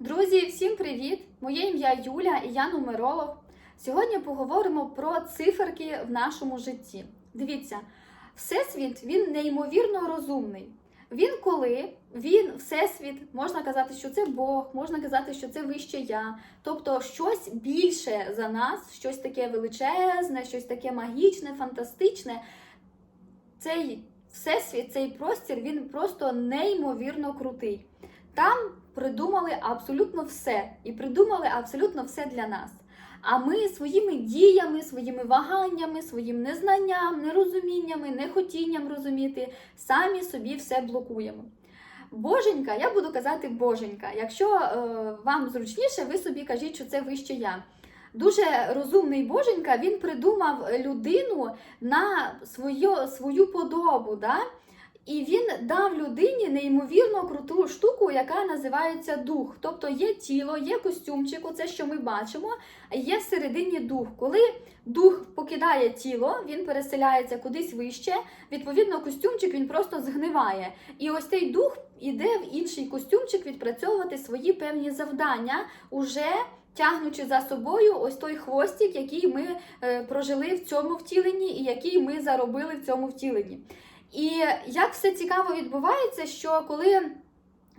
Друзі, всім привіт! Моє ім'я Юля і я нумеролог. Сьогодні поговоримо про циферки в нашому житті. Дивіться, Всесвіт він неймовірно розумний. Він коли він, Всесвіт, можна казати, що це Бог, можна казати, що це вище я, тобто щось більше за нас, щось таке величезне, щось таке магічне, фантастичне. Цей всесвіт, цей простір, він просто неймовірно крутий. Там придумали абсолютно все і придумали абсолютно все для нас. А ми своїми діями, своїми ваганнями, своїм незнанням, нерозуміннями, нехотінням розуміти, самі собі все блокуємо. Боженька, я буду казати Боженька. Якщо е, вам зручніше, ви собі кажіть, що це вище я. Дуже розумний Боженька, він придумав людину на свою, свою подобу. Да? І він дав людині неймовірно круту штуку, яка називається дух. Тобто є тіло, є костюмчик, оце що ми бачимо, є всередині дух. Коли дух покидає тіло, він переселяється кудись вище. Відповідно, костюмчик він просто згниває. І ось цей дух іде в інший костюмчик відпрацьовувати свої певні завдання, уже тягнучи за собою ось той хвостик, який ми е, прожили в цьому втіленні, і який ми заробили в цьому втіленні. І як все цікаво відбувається, що коли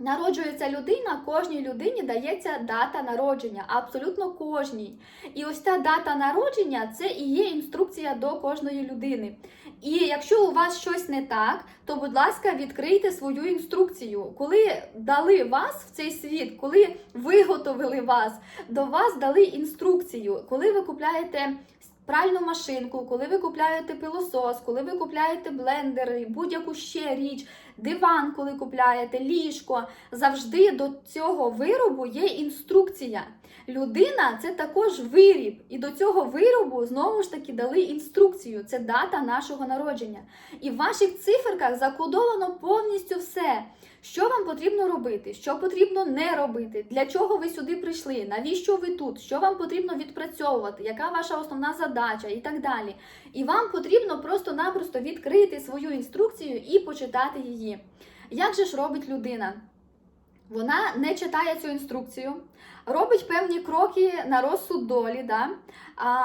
народжується людина, кожній людині дається дата народження, абсолютно кожній. І ось ця дата народження це і є інструкція до кожної людини. І якщо у вас щось не так, то будь ласка, відкрийте свою інструкцію. Коли дали вас в цей світ, коли виготовили вас, до вас дали інструкцію, коли ви купляєте пральну машинку, коли ви купляєте пилосос, коли ви купляєте блендер, будь-яку ще річ, диван, коли купляєте, ліжко, завжди до цього виробу є інструкція. Людина це також виріб, і до цього виробу знову ж таки дали інструкцію. Це дата нашого народження. І в ваших циферках закодовано повністю все. Що вам потрібно робити, що потрібно не робити, для чого ви сюди прийшли, навіщо ви тут, що вам потрібно відпрацьовувати, яка ваша основна задача і так далі. І вам потрібно просто-напросто відкрити свою інструкцію і почитати її. Як же ж робить людина? Вона не читає цю інструкцію, робить певні кроки на розсуд долі, да?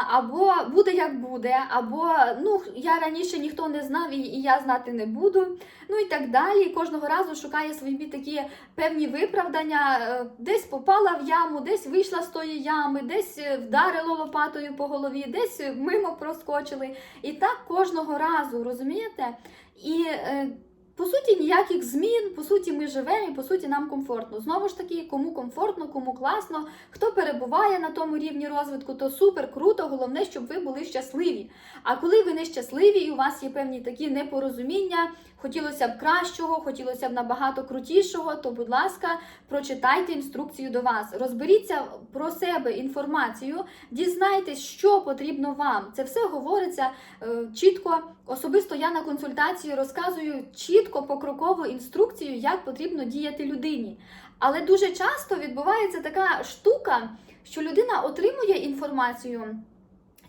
або буде як буде, або ну, я раніше ніхто не знав і, і я знати не буду. Ну і так далі. Кожного разу шукає собі такі певні виправдання, е, десь попала в яму, десь вийшла з тої ями, десь е, вдарило лопатою по голові, десь мимо проскочили. І так кожного разу, розумієте? І е, по суті, ніяких змін, по суті, ми живемо і по суті нам комфортно. Знову ж таки, кому комфортно, кому класно, хто перебуває на тому рівні розвитку, то супер, круто. Головне, щоб ви були щасливі. А коли ви не щасливі, і у вас є певні такі непорозуміння, хотілося б кращого, хотілося б набагато крутішого, то, будь ласка, прочитайте інструкцію до вас. Розберіться про себе інформацію, дізнайтесь, що потрібно вам. Це все говориться е, чітко. Особисто я на консультації розказую чітко покрокову інструкцію, як потрібно діяти людині. Але дуже часто відбувається така штука, що людина отримує інформацію.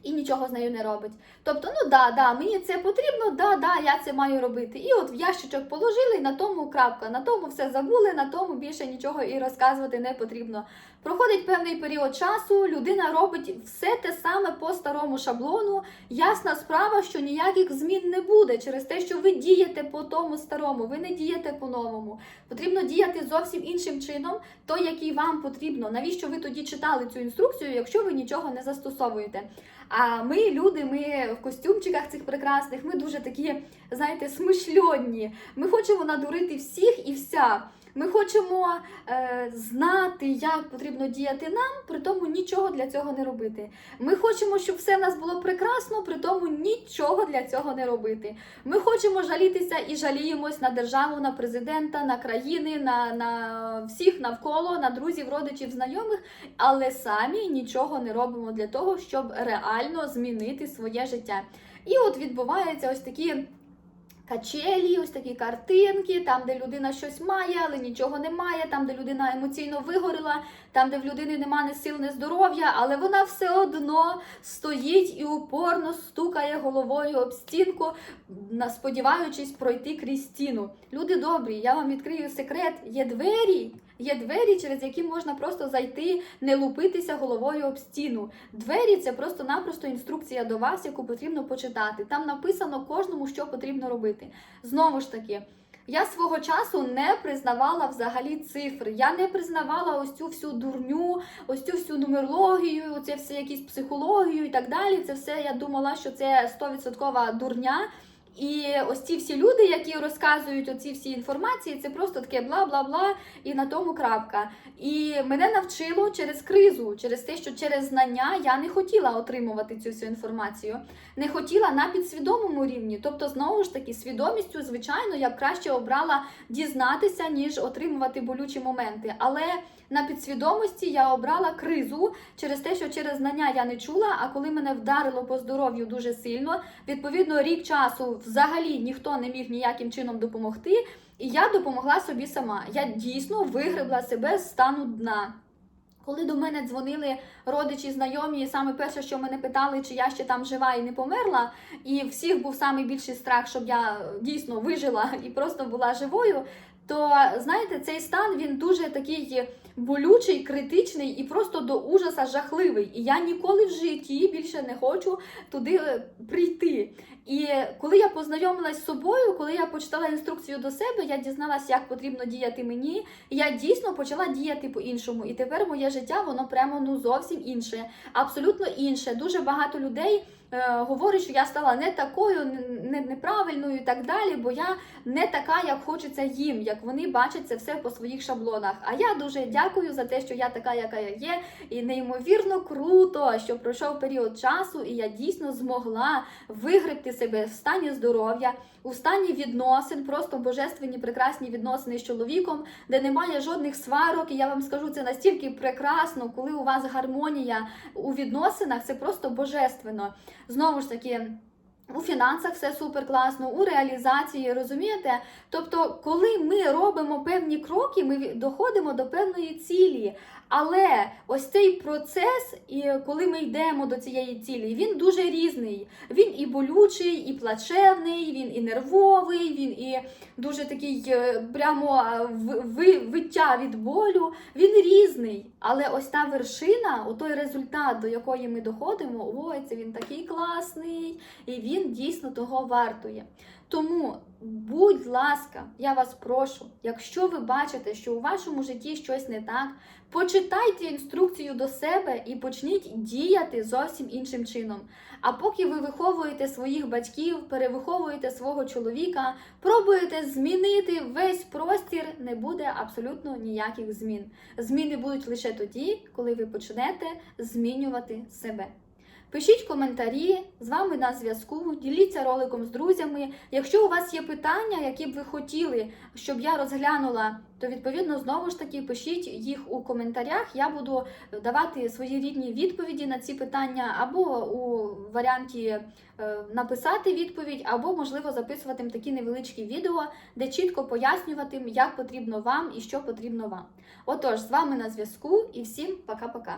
І нічого з нею не робить. Тобто, ну да, да, мені це потрібно, да, да, я це маю робити. І от в ящичок положили, і на тому крапка, на тому все забули, на тому більше нічого і розказувати не потрібно. Проходить певний період часу, людина робить все те саме по старому шаблону. Ясна справа, що ніяких змін не буде через те, що ви дієте по тому старому, ви не дієте по-новому. Потрібно діяти зовсім іншим чином, той, який вам потрібно. Навіщо ви тоді читали цю інструкцію, якщо ви нічого не застосовуєте? А ми, люди, ми в костюмчиках цих прекрасних, ми дуже такі, знаєте, смишльонні. Ми хочемо надурити всіх і вся. Ми хочемо е, знати, як потрібно діяти нам, при тому нічого для цього не робити. Ми хочемо, щоб все в нас було прекрасно, при тому нічого для цього не робити. Ми хочемо жалітися і жаліємось на державу, на президента, на країни, на, на всіх навколо, на друзів, родичів, знайомих, але самі нічого не робимо для того, щоб реально змінити своє життя. І от відбуваються ось такі качелі, ось такі картинки, там, де людина щось має, але нічого не має, там, де людина емоційно вигоріла, там, де в людини немає сил, ні здоров'я, але вона все одно стоїть і упорно стукає головою об стінку, сподіваючись пройти крізь стіну. Люди добрі, я вам відкрию секрет: є двері, Є двері, через які можна просто зайти, не лупитися головою об стіну. Двері це просто-напросто інструкція до вас, яку потрібно почитати. Там написано кожному, що потрібно робити. Знову ж таки. Я свого часу не признавала взагалі цифри. Я не признавала ось цю всю дурню, ось цю всю нумерологію, оце все якісь психологію і так далі. Це все я думала, що це 100% дурня. І ось ці всі люди, які розказують оці всі інформації, це просто таке бла-бла-бла, і на тому крапка. І мене навчило через кризу, через те, що через знання я не хотіла отримувати цю всю інформацію, не хотіла на підсвідомому рівні. Тобто, знову ж таки, свідомістю, звичайно, я б краще обрала дізнатися, ніж отримувати болючі моменти. Але на підсвідомості я обрала кризу через те, що через знання я не чула. А коли мене вдарило по здоров'ю дуже сильно, відповідно, рік часу взагалі ніхто не міг ніяким чином допомогти. І я допомогла собі сама. Я дійсно вигребла себе з стану дна. Коли до мене дзвонили родичі, знайомі, саме перше, що мене питали, чи я ще там жива і не померла, і всіх був найбільший страх, щоб я дійсно вижила і просто була живою. То знаєте, цей стан він дуже такий болючий, критичний і просто до ужаса жахливий. І я ніколи в житті більше не хочу туди е, прийти. І коли я познайомилась з собою, коли я почитала інструкцію до себе, я дізналась, як потрібно діяти мені. Я дійсно почала діяти по-іншому. І тепер моє життя воно прямо ну зовсім інше, абсолютно інше. Дуже багато людей. Е, Говорить, що я стала не такою, не- не, неправильною і так далі, бо я не така, як хочеться їм, як вони бачать це все по своїх шаблонах. А я дуже дякую за те, що я така, яка я є, і неймовірно круто, що пройшов період часу, і я дійсно змогла вигребти себе в стані здоров'я, у стані відносин, просто божественні прекрасні відносини з чоловіком, де немає жодних сварок. І я вам скажу, це настільки прекрасно, коли у вас гармонія у відносинах, це просто божественно. Знову ж таки. У фінансах все супер класно, у реалізації, розумієте? Тобто, коли ми робимо певні кроки, ми доходимо до певної цілі. Але ось цей процес, і коли ми йдемо до цієї цілі, він дуже різний. Він і болючий, і плачевний, він і нервовий, він і дуже такий е, прямо е, виття від болю. Він різний. Але ось та вершина, отой результат, до якої ми доходимо, ой, це він такий класний, і він дійсно того вартує. Тому, будь ласка, я вас прошу, якщо ви бачите, що у вашому житті щось не так, почитайте інструкцію до себе і почніть діяти зовсім іншим чином. А поки ви виховуєте своїх батьків, перевиховуєте свого чоловіка, пробуєте змінити весь простір, не буде абсолютно ніяких змін. Зміни будуть лише тоді, коли ви почнете змінювати себе. Пишіть коментарі, з вами на зв'язку, діліться роликом з друзями. Якщо у вас є питання, які б ви хотіли, щоб я розглянула, то відповідно знову ж таки пишіть їх у коментарях. Я буду давати свої рідні відповіді на ці питання, або у варіанті е, написати відповідь, або можливо записувати такі невеличкі відео, де чітко пояснювати, як потрібно вам і що потрібно вам. Отож, з вами на зв'язку і всім пока-пока.